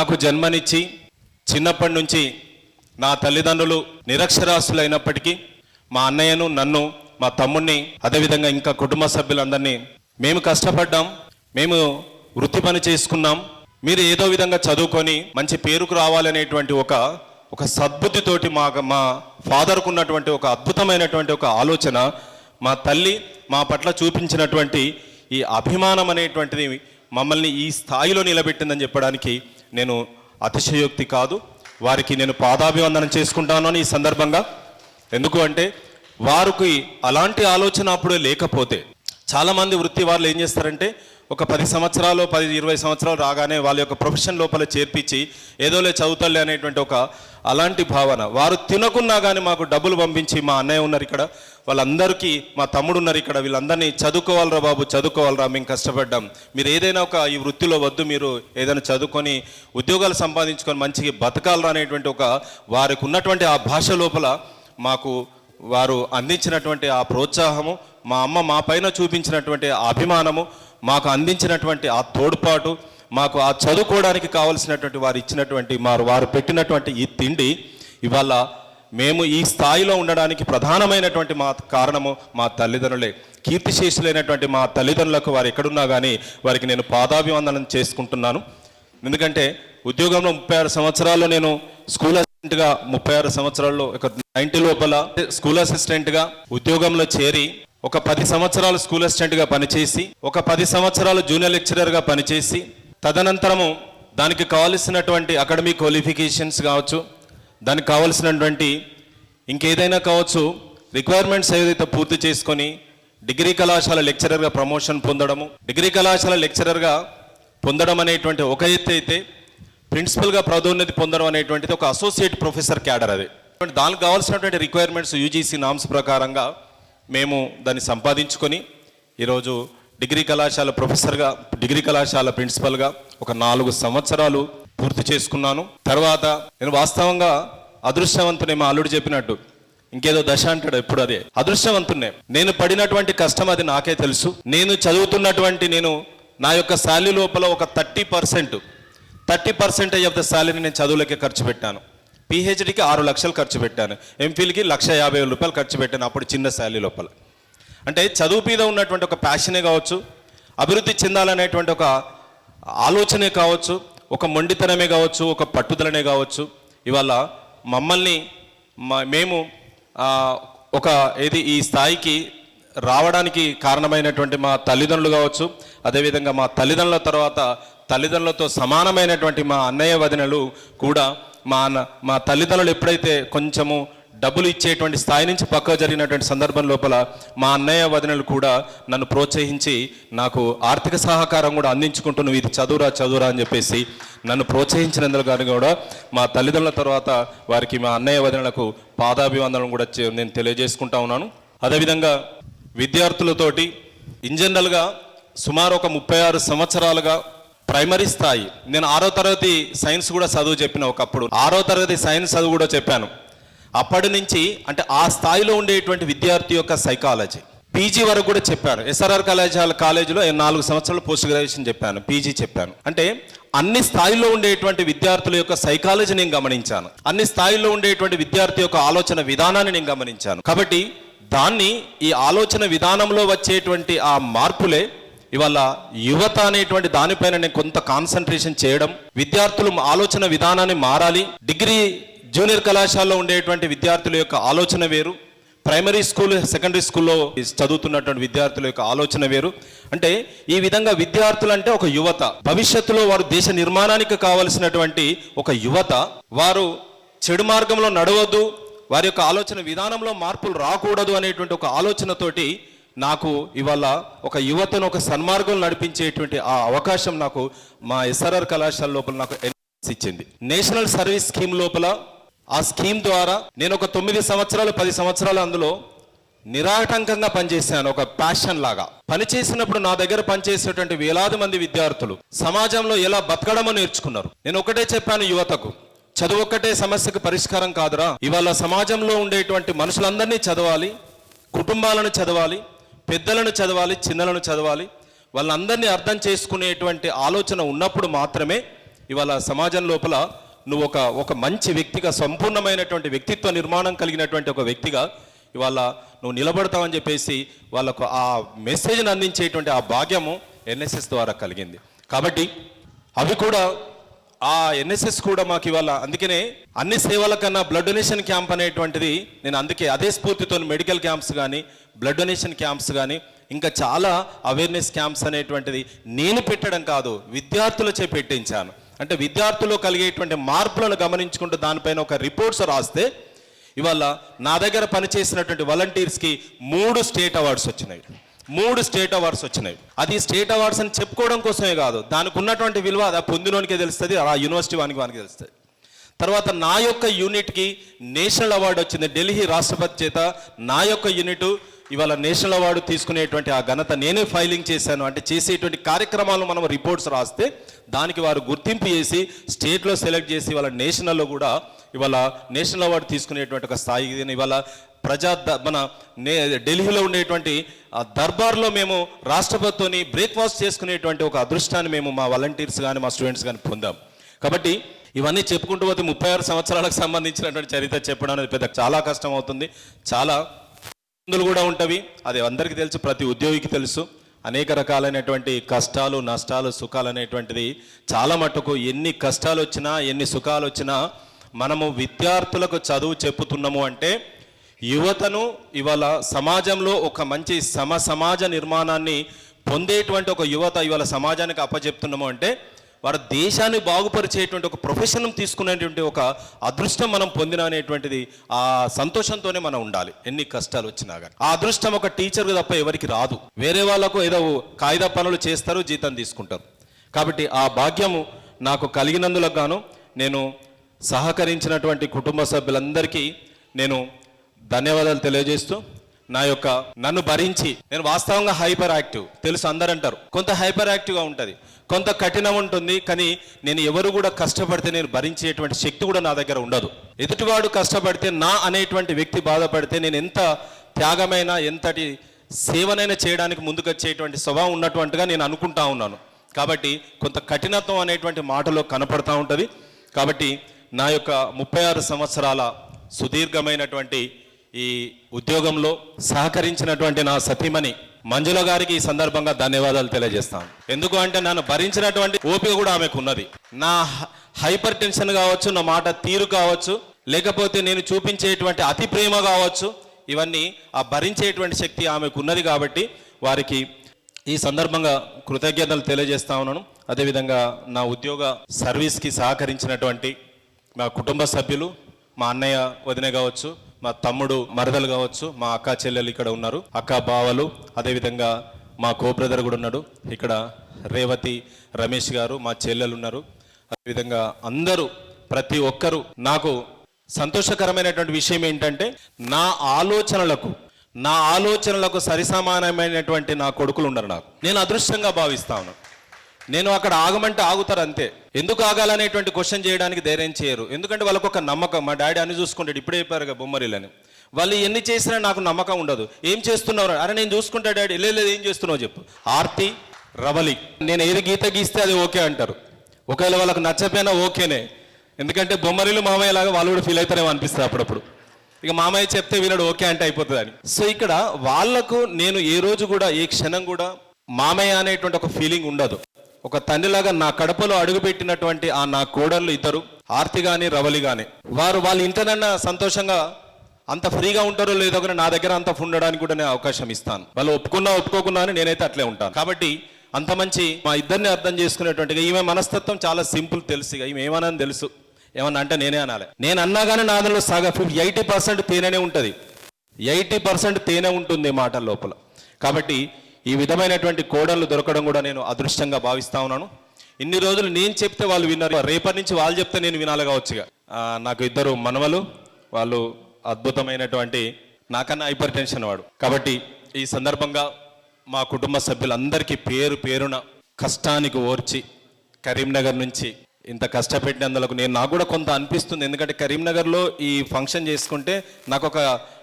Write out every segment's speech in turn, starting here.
నాకు జన్మనిచ్చి చిన్నప్పటి నుంచి నా తల్లిదండ్రులు నిరక్షరాస్యులైనప్పటికీ మా అన్నయ్యను నన్ను మా తమ్ముణ్ణి అదేవిధంగా ఇంకా కుటుంబ సభ్యులందరినీ మేము కష్టపడ్డాం. మేము వృత్తి పని చేసుకున్నాం. మీరు ఏదో విధంగా చదువుకొని మంచి పేరుకు రావాలనేటువంటి ఒక ఒక సద్బుద్ధితోటి మా మా ఫాదర్కు ఉన్నటువంటి ఒక అద్భుతమైనటువంటి ఒక ఆలోచన మా తల్లి మా పట్ల చూపించినటువంటి ఈ అభిమానం అనేటువంటిది మమ్మల్ని ఈ స్థాయిలో నిలబెట్టిందని చెప్పడానికి నేను అతిశయోక్తి కాదు. వారికి నేను పాదాభివందనం చేసుకుంటాను అని ఈ సందర్భంగా. ఎందుకు అంటే వారికి అలాంటి ఆలోచన అప్పుడు లేకపోతే చాలామంది వృత్తి వాళ్ళు ఏం చేస్తారంటే ఒక పది సంవత్సరాలు పది ఇరవై సంవత్సరాలు రాగానే వాళ్ళ యొక్క ప్రొఫెషన్ లోపల చేర్పించి ఏదోలే చదువుతలే అనేటువంటి ఒక అలాంటి భావన. వారు తినకున్నా కానీ మాకు డబ్బులు పంపించి మా అన్నయ్య ఉన్నారు ఇక్కడ. వాళ్ళందరికీ మా తమ్ముడు ఉన్నారు ఇక్కడ వీళ్ళందరినీ చదువుకోవాలరా బాబు చదువుకోవాలరా మేము కష్టపడ్డాం. మీరు ఏదైనా ఒక ఈ వృత్తిలో వద్దు మీరు ఏదైనా చదువుకొని ఉద్యోగాలు సంపాదించుకొని మంచిగా బతకాలరా అనేటువంటి ఒక వారికి ఉన్నటువంటి ఆ భాష లోపల మాకు వారు అందించినటువంటి ఆ ప్రోత్సాహము మా అమ్మ మా పైన చూపించినటువంటి ఆ అభిమానము మాకు అందించినటువంటి ఆ తోడ్పాటు మాకు ఆ చదువుకోవడానికి కావలసినటువంటి వారు ఇచ్చినటువంటి వారు వారు పెట్టినటువంటి ఈ తిండి ఇవాళ మేము ఈ స్థాయిలో ఉండడానికి ప్రధానమైనటువంటి మా కారణము మా తల్లిదండ్రులే. కీర్తిశేషులైనటువంటి మా తల్లిదండ్రులకు వారు ఎక్కడున్నా కానీ వారికి నేను పాదాభివందనం చేసుకుంటున్నాను. ఎందుకంటే ఉద్యోగంలో ముప్పై ఆరు సంవత్సరాల్లో నేను స్కూల్ అసిస్టెంట్గా ముప్పై ఆరు సంవత్సరాల్లో ఒక నైన్టీ లోపల స్కూల్ అసిస్టెంట్గా ఉద్యోగంలో చేరి ఒక పది సంవత్సరాలు స్కూల్ అసిస్టెంట్గా పనిచేసి ఒక పది సంవత్సరాలు జూనియర్ లెక్చరర్గా పనిచేసి తదనంతరము దానికి కావలసినటువంటి అకాడమిక్ క్వాలిఫికేషన్స్ కావచ్చు దానికి కావలసినటువంటి ఇంకేదైనా కావచ్చు రిక్వైర్మెంట్స్ ఏదైతే పూర్తి చేసుకొని డిగ్రీ కళాశాల లెక్చరర్గా ప్రమోషన్ పొందడము డిగ్రీ కళాశాల లెక్చరర్గా పొందడం అనేటువంటి ఒక ఎత్తు అయితే ప్రిన్సిపల్గా పదోన్నతి పొందడం అనేటువంటిది ఒక అసోసియేట్ ప్రొఫెసర్ క్యాడర్ అది. దానికి కావాల్సినటువంటి రిక్వైర్మెంట్స్ యూజీసీ నామ్స్ ప్రకారంగా మేము దాన్ని సంపాదించుకొని ఈరోజు డిగ్రీ కళాశాల ప్రొఫెసర్గా డిగ్రీ కళాశాల ప్రిన్సిపల్గా ఒక నాలుగు సంవత్సరాలు పూర్తి చేసుకున్నాను. తర్వాత నేను వాస్తవంగా అదృష్టవంతునే మా అల్లుడు చెప్పినట్టు ఇంకేదో దశ అంటాడు ఎప్పుడు అదే. అదృష్టవంతునే నేను పడినటువంటి కష్టం అది నాకే తెలుసు. నేను చదువుతున్నటువంటి నేను నా యొక్క శాలరీ లోపల ఒక thirty percent thirty percentage of the salary నేను చదువులకే ఖర్చు పెట్టాను. పిహెచ్డికి ఆరు లక్షలు ఖర్చు పెట్టాను. ఎంఫిల్కి లక్ష యాభై వేల రూపాయలు ఖర్చు పెట్టాను అప్పుడు చిన్న శాలరీ లోపల. అంటే చదువు మీద ఉన్నటువంటి ఒక ప్యాషనే కావచ్చు అభివృద్ధి చెందాలనేటువంటి ఒక ఆలోచనే కావచ్చు ఒక మొండితనమే కావచ్చు ఒక పట్టుదలనే కావచ్చు. ఇవాళ మమ్మల్ని మేము ఒక ఏది ఈ స్థాయికి రావడానికి కారణమైనటువంటి మా తల్లిదండ్రులు కావచ్చు అదేవిధంగా మా తల్లిదండ్రుల తర్వాత తల్లిదండ్రులతో సమానమైనటువంటి మా అన్నయ్య వదినలు కూడా మా అన్న మా తల్లిదండ్రులు ఎప్పుడైతే కొంచెము డబ్బులు ఇచ్చేటువంటి స్థాయి నుంచి పక్క జరిగినటువంటి సందర్భం లోపల మా అన్నయ్య వదినలు కూడా నన్ను ప్రోత్సహించి నాకు ఆర్థిక సహకారం కూడా అందించుకుంటూ నువ్వు ఇది చదువురా చదువురా అని చెప్పేసి నన్ను ప్రోత్సహించినందుకు కానీ కూడా మా తల్లిదండ్రుల తర్వాత వారికి మా అన్నయ్య వదినలకు పాదాభివందనం కూడా నేను తెలియజేసుకుంటా ఉన్నాను. అదేవిధంగా విద్యార్థులతోటి ఇన్ జనరల్గా సుమారు ఒక ముప్పై ఆరు సంవత్సరాలుగా ప్రైమరీ స్థాయి నేను ఆరో తరగతి సైన్స్ కూడా చదువు చెప్పిన ఒకప్పుడు. ఆరో తరగతి సైన్స్ చదువు కూడా చెప్పాను. అప్పటి నుంచి అంటే ఆ స్థాయిలో ఉండేటువంటి విద్యార్థి యొక్క సైకాలజీ పీజీ వరకు కూడా చెప్పాను. ఎస్ఆర్ఆర్ కళాశాల కాలేజీలో నాలుగు సంవత్సరాలు పోస్ట్ గ్రాడ్యుయేషన్ చెప్పాను పీజీ చెప్పాను. అంటే అన్ని స్థాయిలో ఉండేటువంటి విద్యార్థుల యొక్క సైకాలజీ నేను గమనించాను. అన్ని స్థాయిలో ఉండేటువంటి విద్యార్థి యొక్క ఆలోచన విధానాన్ని నేను గమనించాను. కాబట్టి దాన్ని ఈ ఆలోచన విధానంలో వచ్చేటువంటి ఆ మార్పులే ఇవాళ యువత అనేటువంటి దానిపైన నేను కొంత కాన్సన్ట్రేషన్ చేయడం విద్యార్థులు ఆలోచన విధానాన్ని మారాలి డిగ్రీ జూనియర్ కళాశాలలో ఉండేటువంటి విద్యార్థుల యొక్క ఆలోచన వేరు. ప్రైమరీ స్కూల్ సెకండరీ స్కూల్లో చదువుతున్నటువంటి విద్యార్థుల యొక్క ఆలోచన వేరు. అంటే ఈ విధంగా విద్యార్థులు అంటే ఒక యువత. భవిష్యత్తులో వారు దేశ నిర్మాణానికి కావలసినటువంటి ఒక యువత. వారు చెడు మార్గంలో నడవద్దు. వారి యొక్క ఆలోచన విధానంలో మార్పులు రాకూడదు అనేటువంటి ఒక ఆలోచనతోటి నాకు ఇవాళ ఒక యువతను ఒక సన్మార్గం నడిపించేటువంటి ఆ అవకాశం నాకు మా ఎస్ఆర్ఆర్ కళాశాల లోపల నాకు ఎన్ఎస్ ఇచ్చింది. నేషనల్ సర్వీస్ స్కీమ్ లోపల ఆ స్కీమ్ ద్వారా నేను ఒక తొమ్మిది సంవత్సరాలు పది సంవత్సరాలు అందులో నిరాటంకంగా పనిచేశాను ఒక ప్యాషన్ లాగా. పనిచేసినప్పుడు నా దగ్గర పనిచేసేటువంటి వేలాది మంది విద్యార్థులు సమాజంలో ఎలా బతకడమో నేర్చుకున్నారు. నేను ఒకటే చెప్పాను యువతకు చదువు ఒక్కటే సమస్యకు పరిష్కారం కాదురా. ఇవాళ సమాజంలో ఉండేటువంటి మనుషులందరినీ చదవాలి కుటుంబాలను చదవాలి పెద్దలను చదవాలి చిన్నలను చదవాలి. వాళ్ళందరినీ అర్థం చేసుకునేటువంటి ఆలోచన ఉన్నప్పుడు మాత్రమే ఇవాళ సమాజం లోపల నువ్వు ఒక ఒక మంచి వ్యక్తిగా సంపూర్ణమైనటువంటి వ్యక్తిత్వ నిర్మాణం కలిగినటువంటి ఒక వ్యక్తిగా ఇవాళ నువ్వు నిలబడతావని చెప్పేసి వాళ్ళకు ఆ మెసేజ్ని అందించేటువంటి ఆ భాగ్యము ఎన్ఎస్ఎస్ ద్వారా కలిగింది. కాబట్టి అవి కూడా ఆ ఎన్ఎస్ఎస్ కూడా మాకు ఇవాళ అందుకనే అన్ని సేవల కన్నా బ్లడ్ డొనేషన్ క్యాంప్ అనేటువంటిది నేను అందుకే అదే స్ఫూర్తితో మెడికల్ క్యాంప్స్ కానీ బ్లడ్ డొనేషన్ క్యాంప్స్ కానీ ఇంకా చాలా అవేర్నెస్ క్యాంప్స్ అనేటువంటిది నేను పెట్టడం కాదు విద్యార్థులచే పెట్టించాను. అంటే విద్యార్థులు కలిగేటువంటి మార్పులను గమనించుకుంటూ దానిపైన ఒక రిపోర్ట్స్ రాస్తే ఇవాళ నా దగ్గర పనిచేసినటువంటి వాలంటీర్స్కి మూడు స్టేట్ అవార్డ్స్ వచ్చినాయి. మూడు స్టేట్ అవార్డ్స్ వచ్చినాయి. అది స్టేట్ అవార్డ్స్ అని చెప్పుకోవడం కోసమే కాదు దానికి ఉన్నటువంటి విలువ అది ఆ పొందినోనికే తెలుస్తుంది ఆ యూనివర్సిటీ వానికి వానికి తెలుస్తుంది. తర్వాత నా యొక్క యూనిట్కి నేషనల్ అవార్డు వచ్చింది. ఢిల్లీ రాష్ట్రపతి చేత నా యొక్క యూనిట్ ఇవాళ నేషనల్ అవార్డు తీసుకునేటువంటి ఆ ఘనత నేనే ఫైలింగ్ చేశాను. అంటే చేసేటువంటి కార్యక్రమాలను మనం రిపోర్ట్స్ రాస్తే దానికి వారు గుర్తింపు చేసి స్టేట్లో సెలెక్ట్ చేసి ఇవాళ నేషనల్లో కూడా ఇవాళ నేషనల్ అవార్డు తీసుకునేటువంటి ఒక స్థాయి ఇవాళ ప్రజా మన నే ఢిల్లీలో ఉండేటువంటి దర్బార్లో మేము రాష్ట్రపతితోని బ్రేక్ఫాస్ట్ చేసుకునేటువంటి ఒక అదృష్టాన్ని మేము మా వాలంటీర్స్ కానీ మా స్టూడెంట్స్ కానీ పొందాం. కాబట్టి ఇవన్నీ చెప్పుకుంటూ పోతే ముప్పై ఆరు సంవత్సరాలకు సంబంధించినటువంటి చరిత్ర చెప్పడం అనేది పెద్ద చాలా కష్టం అవుతుంది. చాలా ఇబ్బందులు కూడా ఉంటవి. అది అందరికీ తెలుసు ప్రతి ఉద్యోగికి తెలుసు. అనేక రకాలైనటువంటి కష్టాలు నష్టాలు సుఖాలు అనేటువంటిది చాలా మటుకు ఎన్ని కష్టాలు వచ్చినా ఎన్ని సుఖాలు వచ్చినా మనము విద్యార్థులకు చదువు చెప్పుతున్నాము అంటే యువతను ఇవాళ సమాజంలో ఒక మంచి సమ సమాజ నిర్మాణాన్ని పొందేటువంటి ఒక యువత ఇవాళ సమాజానికి అప్పచెప్తున్నాము అంటే వారు దేశాన్ని బాగుపరిచేటువంటి ఒక ప్రొఫెషన్ తీసుకునేటువంటి ఒక అదృష్టం మనం పొందిన అనేటువంటిది ఆ సంతోషంతోనే మనం ఉండాలి. ఎన్ని కష్టాలు వచ్చినా కానీ ఆ అదృష్టం ఒక టీచర్కి తప్ప ఎవరికి రాదు. వేరే వాళ్ళకు ఏదో కాగిత పనులు చేస్తారు జీతం తీసుకుంటారు. కాబట్టి ఆ భాగ్యము నాకు కలిగినందులకు గాను నేను సహకరించినటువంటి కుటుంబ సభ్యులందరికీ నేను ధన్యవాదాలు తెలియజేస్తూ నా యొక్క నన్ను భరించి నేను వాస్తవంగా హైపర్ యాక్టివ్ తెలుసు అందరంటారు. కొంత హైపర్ యాక్టివ్గా ఉంటుంది. కొంత కఠినం ఉంటుంది కానీ నేను ఎవరు కూడా కష్టపడితే నేను భరించేటువంటి శక్తి కూడా నా దగ్గర ఉండదు. ఎదుటివాడు కష్టపడితే నా అనేటువంటి వ్యక్తి బాధపడితే నేను ఎంత త్యాగమైన ఎంతటి సేవనైనా చేయడానికి ముందుకొచ్చేటువంటి స్వభావం ఉన్నటువంటిగా నేను అనుకుంటా ఉన్నాను. కాబట్టి కొంత కఠినత్వం అనేటువంటి మాటలో కనపడతా ఉంటుంది. కాబట్టి నా యొక్క ముప్పై ఆరు సంవత్సరాల సుదీర్ఘమైనటువంటి ఈ ఉద్యోగంలో సహకరించినటువంటి నా సతీమణి మంజుల గారికి ఈ సందర్భంగా ధన్యవాదాలు తెలియజేస్తాను ఎందుకు అంటే నన్ను భరించినటువంటి ఓపిక కూడా ఆమెకు ఉన్నది నా హైపర్ టెన్షన్ కావచ్చు నా మాట తీరు కావచ్చు లేకపోతే నేను చూపించేటువంటి అతి ప్రేమ కావచ్చు ఇవన్నీ ఆ భరించేటువంటి శక్తి ఆమెకు ఉన్నది కాబట్టి వారికి ఈ సందర్భంగా కృతజ్ఞతలు తెలియజేస్తా ఉన్నాను. అదేవిధంగా నా ఉద్యోగ సర్వీస్కి సహకరించినటువంటి మా కుటుంబ సభ్యులు మా అన్నయ్య వదిన కావచ్చు మా తమ్ముడు మరదలు కావచ్చు మా అక్క చెల్లెలు ఇక్కడ ఉన్నారు. అక్క బావలు అదేవిధంగా మా కో బ్రదర్ కూడా ఉన్నాడు. ఇక్కడ రేవతి రమేష్ గారు మా చెల్లెలు ఉన్నారు. అదేవిధంగా అందరూ ప్రతి ఒక్కరూ నాకు సంతోషకరమైనటువంటి విషయం ఏంటంటే నా ఆలోచనలకు నా ఆలోచనలకు సరిసమానమైనటువంటి నా కొడుకులు ఉన్నారు నాకు. నేను అదృష్టంగా భావిస్తాను నేను అక్కడ ఆగమంటే ఆగుతారు అంతే. ఎందుకు ఆగాలనేటువంటి క్వశ్చన్ చేయడానికి ధైర్యం చేయరు. ఎందుకంటే వాళ్ళకు ఒక నమ్మకం. మా డాడీ అన్ని చూసుకుంటాడు. ఇప్పుడే చెప్పారు బొమ్మరిలని వాళ్ళు ఎన్ని చేసినా నాకు నమ్మకం ఉండదు. ఏం చేస్తున్నారు అరే నేను చూసుకుంటా డాడీ. లేదు లేదు ఏం చేస్తున్నావు చెప్పు. ఆర్తి రవలి. నేను ఏది గీత గీస్తే అది ఓకే అంటారు. ఒకవేళ వాళ్ళకు నచ్చపోయినా ఓకేనే. ఎందుకంటే బొమ్మరిలు మామయ్య లాగా వాళ్ళు కూడా ఫీల్ అవుతారేమో అనిపిస్తుంది అప్పుడప్పుడు. ఇక మామయ్య చెప్తే వీళ్ళు ఓకే అంటే అయిపోతుంది అని సో ఇక్కడ వాళ్ళకు నేను ఏ రోజు కూడా ఏ క్షణం కూడా మామయ్య అనేటువంటి ఒక ఫీలింగ్ ఉండదు. ఒక తండ్రిలాగా నా కడపలో అడుగుపెట్టినటువంటి ఆ నా కోడళ్ళు ఇద్దరు ఆర్తి గాని రవలి గాని వారు వాళ్ళ ఇంటనన్నా సంతోషంగా అంత ఫ్రీగా ఉంటారో లేదో కానీ నా దగ్గర అంత ఉండడానికి కూడా నేను అవకాశం ఇస్తాను. వాళ్ళు ఒప్పుకున్నా ఒప్పుకోకున్నా అని నేనైతే అట్లే ఉంటాను. కాబట్టి అంత మంచి మా ఇద్దరిని అర్థం చేసుకునేటువంటిగా ఈమె మనస్తత్వం చాలా సింపుల్ తెలుసు ఇక. ఈమె ఏమన్నా తెలుసు. ఏమన్నా అంటే నేనే అనాలి. నేను అన్నా కానీ నా దానిలో సగం ఫిఫ్టీ ఎయిటీ పర్సెంట్ తేనెనే ఉంటుంది. ఎయిటీ పర్సెంట్ తేనె ఉంటుంది మాట లోపల. కాబట్టి ఈ విధమైనటువంటి కోడళ్ళు దొరకడం కూడా నేను అదృష్టంగా భావిస్తా ఉన్నాను. ఇన్ని రోజులు నేను చెప్తే వాళ్ళు విన్నారు. రేపటి నుంచి వాళ్ళు చెప్తే నేను వినాలి కావచ్చుగా. నాకు ఇద్దరు మనవలు వాళ్ళు అద్భుతమైనటువంటి నాకన్నా హైపర్ టెన్షన్ వాడు. కాబట్టి ఈ సందర్భంగా మా కుటుంబ సభ్యులందరికీ పేరు పేరున కష్టానికి ఓర్చి కరీంనగర్ నుంచి ఇంత కష్టపెట్టినందులకు నేను నాకు కూడా కొంత అనిపిస్తుంది. ఎందుకంటే కరీంనగర్లో ఈ ఫంక్షన్ చేసుకుంటే నాకు ఒక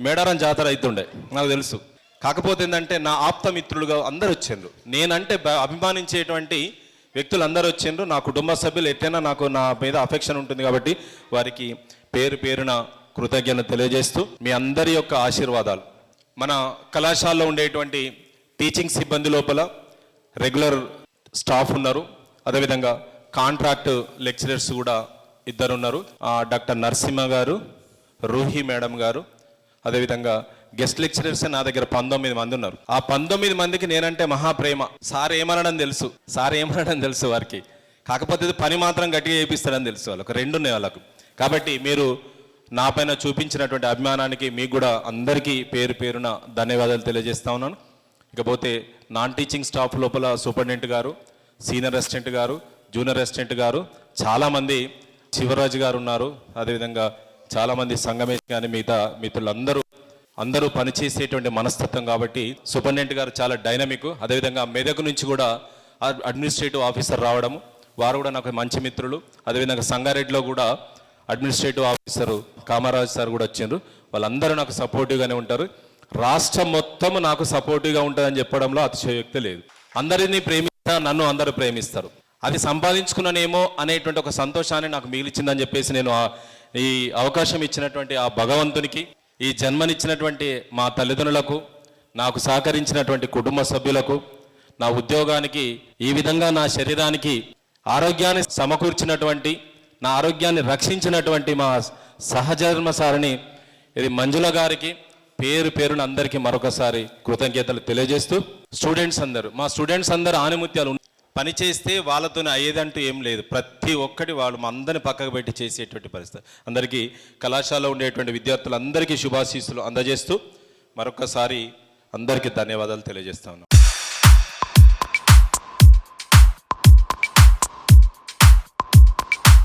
మేడారం జాతర అవుతుండే నాకు తెలుసు. కాకపోతే ఏంటంటే నా ఆప్త మిత్రులుగా అందరు వచ్చిండ్రు. నేనంటే అభిమానించేటువంటి వ్యక్తులు అందరూ వచ్చిండ్రు. నా కుటుంబ సభ్యులు ఎట్లయినా నాకు నా మీద అఫెక్షన్ ఉంటుంది కాబట్టి వారికి పేరు పేరున కృతజ్ఞత తెలియజేస్తూ మీ అందరి యొక్క ఆశీర్వాదాలు. మన కళాశాలలో ఉండేటువంటి టీచింగ్ సిబ్బంది లోపల రెగ్యులర్ స్టాఫ్ ఉన్నారు. అదేవిధంగా కాంట్రాక్ట్ లెక్చరర్స్ కూడా ఇద్దరు ఉన్నారు డాక్టర్ నరసింహ గారు రూహి మేడం గారు అదేవిధంగా గెస్ట్ లెక్చరర్స్ నా దగ్గర పంతొమ్మిది మంది ఉన్నారు. ఆ పంతొమ్మిది మందికి నేనంటే మహాప్రేమ. సార్ ఏమనడం తెలుసు? సార్ ఏమనడం తెలుసు వారికి? కాకపోతే పని మాత్రం గట్టిగా చేపిస్తారని తెలుసు వాళ్ళకు. రెండు ఉన్నాయి వాళ్ళకు. కాబట్టి మీరు నా పైన చూపించినటువంటి అభిమానానికి మీకు కూడా అందరికీ పేరు పేరున ధన్యవాదాలు తెలియజేస్తా ఉన్నాను. ఇకపోతే నాన్ టీచింగ్ స్టాఫ్ లోపల సూపరింటెండెంట్ గారు సీనియర్ అసిస్టెంట్ గారు జూనియర్ అసిస్టెంట్ గారు చాలామంది శివరాజు గారు ఉన్నారు. అదేవిధంగా చాలామంది సంగమేష్ కానీ మిగతా మిత్రులందరూ అందరూ పనిచేసేటువంటి మనస్తత్వం కాబట్టి సూపరింటెండెంట్ గారు చాలా డైనమిక్ అదేవిధంగా మెదక్ నుంచి కూడా అడ్- అడ్మినిస్ట్రేటివ్ ఆఫీసర్ రావడం వారు కూడా నాకు మంచి మిత్రులు. అదేవిధంగా సంగారెడ్డిలో కూడా అడ్మినిస్ట్రేటివ్ ఆఫీసర్ కామరాజ్ సార్ కూడా వచ్చిండ్రు. వాళ్ళందరూ నాకు సపోర్టివ్గానే ఉంటారు. రాష్ట్రం మొత్తం నాకు సపోర్టివ్గా ఉంటుందని చెప్పడంలో అతిశయోక్తి లేదు. అందరినీ ప్రేమిస్తా నన్ను అందరూ ప్రేమిస్తారు. అది సంపాదించుకున్నానేమో అనేటువంటి ఒక సంతోషాన్ని నాకు మిగిలిచిందని చెప్పేసి నేను ఈ అవకాశం ఇచ్చినటువంటి ఆ భగవంతునికి ఈ జన్మనిచ్చినటువంటి మా తల్లిదండ్రులకు నాకు సహకరించినటువంటి కుటుంబ సభ్యులకు నా ఉద్యోగానికి ఈ విధంగా నా శరీరానికి ఆరోగ్యాన్ని సమకూర్చినటువంటి నా ఆరోగ్యాన్ని రక్షించినటువంటి మా సహజన్మసారిని ఇది మంజుల గారికి పేరు పేరున అందరికీ మరొకసారి కృతజ్ఞతలు తెలియజేస్తూ స్టూడెంట్స్ అందరూ మా స్టూడెంట్స్ అందరూ ఆనిముత్యాలు పని చేస్తే వాళ్ళతోనే అయ్యేదంటూ ఏం లేదు. ప్రతి ఒక్కటి వాళ్ళు అందరిని పక్కకు పెట్టి చేసేటువంటి పరిస్థితి. అందరికీ కళాశాలలో ఉండేటువంటి విద్యార్థులందరికీ శుభాశీస్సులు అందజేస్తూ మరొకసారి అందరికీ ధన్యవాదాలు తెలియజేస్తా